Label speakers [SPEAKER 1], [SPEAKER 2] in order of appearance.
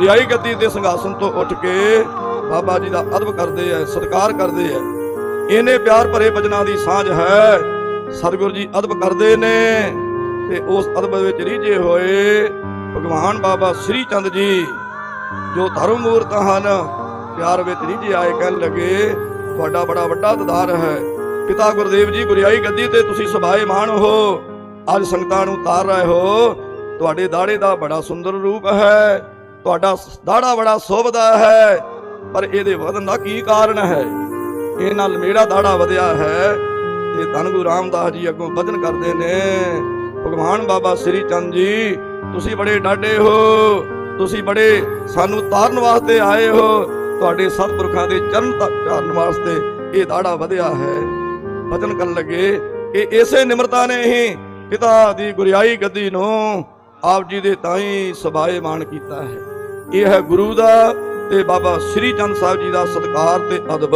[SPEAKER 1] ਰਿਆਈ ਗੱਦੀ ਦੇ ਸੰਘਾਸਨ ਤੋਂ ਉੱਠ ਕੇ ਬਾਬਾ ਜੀ ਦਾ ਅਦਬ ਕਰਦੇ ਐ ਸਤਿਕਾਰ ਕਰਦੇ ਐ ਇਹਨੇ ਪਿਆਰ ਭਰੇ ਬਚਨਾਂ ਦੀ ਸਾਂਝ ਹੈ। ਸਰਗੁਰ ਜੀ ਅਦਬ ਕਰਦੇ ਨੇ ਤੇ ਉਸ ਅਦਬ ਵਿੱਚ ਰੀਝੇ ਹੋਏ ਭਗਵਾਨ ਬਾਬਾ ਸ੍ਰੀ ਚੰਦ ਜੀ, ਜੋ ਧਰਮ ਮੂਰਤ ਹਨ, ਪਿਆਰ ਵਿੱਚ ਰੀਝੇ ਆਏ ਕਹਿਣ ਲੱਗੇ, ਤੁਹਾਡਾ ਬੜਾ ਵੱਡਾ ਦਦਾਰ ਹੈ। ਪਿਤਾ ਗੁਰਦੇਵ ਜੀ, ਗੁਰਿਆਈ ਗੱਦੀ ਤੇ ਤੁਸੀਂ ਸਭਾਏ ਮਾਣ ਹੋ। ਅੱਜ ਸੰਗਤਾਂ ਨੂੰ ਤਾਰ ਰਹੇ ਹੋ। ਤੁਹਾਡੇ ਦਾੜੇ ਦਾ ਬੜਾ ਸੁੰਦਰ ਰੂਪ ਹੈ। ਤੁਹਾਡਾ ਦਾੜਾ ਬੜਾ ਸੋਭਦਾ ਹੈ, ਪਰ ਇਹਦੇ ਵਧਣ ਦਾ ਕੀ ਕਾਰਨ ਹੈ? ਇਹ ਨਾਲ ਮੇਰਾ ਦਾੜਾ ਵਧਿਆ ਹੈ ਤੇ ਧੰਨ ਗੁਰੂ ਰਾਮਦਾਸ ਜੀ ਅੱਗੋਂ ਵਚਨ ਕਰਦੇ ਨੇ। ਭਗਵਾਨ ਬਾਬਾ ਸ੍ਰੀ ਚੰਦ ਜੀ, ਤੁਸੀਂ ਬੜੇ ਡਾਡੇ ਹੋ, ਤੁਸੀਂ ਬੜੇ ਸਾਨੂੰ ਤਾਰਨ ਵਾਸਤੇ ਆਏ ਹੋ। ਤੁਹਾਡੇ ਸਤਿਪੁਰਖਾਂ ਦੇ ਚਰਨ ਤੱਕ ਚਾਰਨ ਵਾਸਤੇ ਇਹ ਦਾੜਾ ਵਧਿਆ ਹੈ। ਵਚਨ ਕਰਨ ਲੱਗੇ ਕਿ ਇਸੇ ਨਿਮਰਤਾ ਨੇ ਹੀ ਪਿਤਾ ਦੀ ਗੁਰਿਆਈ ਗੱਦੀ ਨੂੰ ਆਪ ਜੀ ਦੇ ਤਾਈ ਸਭਾਏ ਮਾਣ ਕੀਤਾ ਹੈ। ਇਹ ਹੈ ਗੁਰੂ ਦਾ ਤੇ ਬਾਬਾ ਸ੍ਰੀ ਚੰਦ ਸਾਹਿਬ ਜੀ ਦਾ ਸਤਿਕਾਰ ਤੇ ਅਦਬ।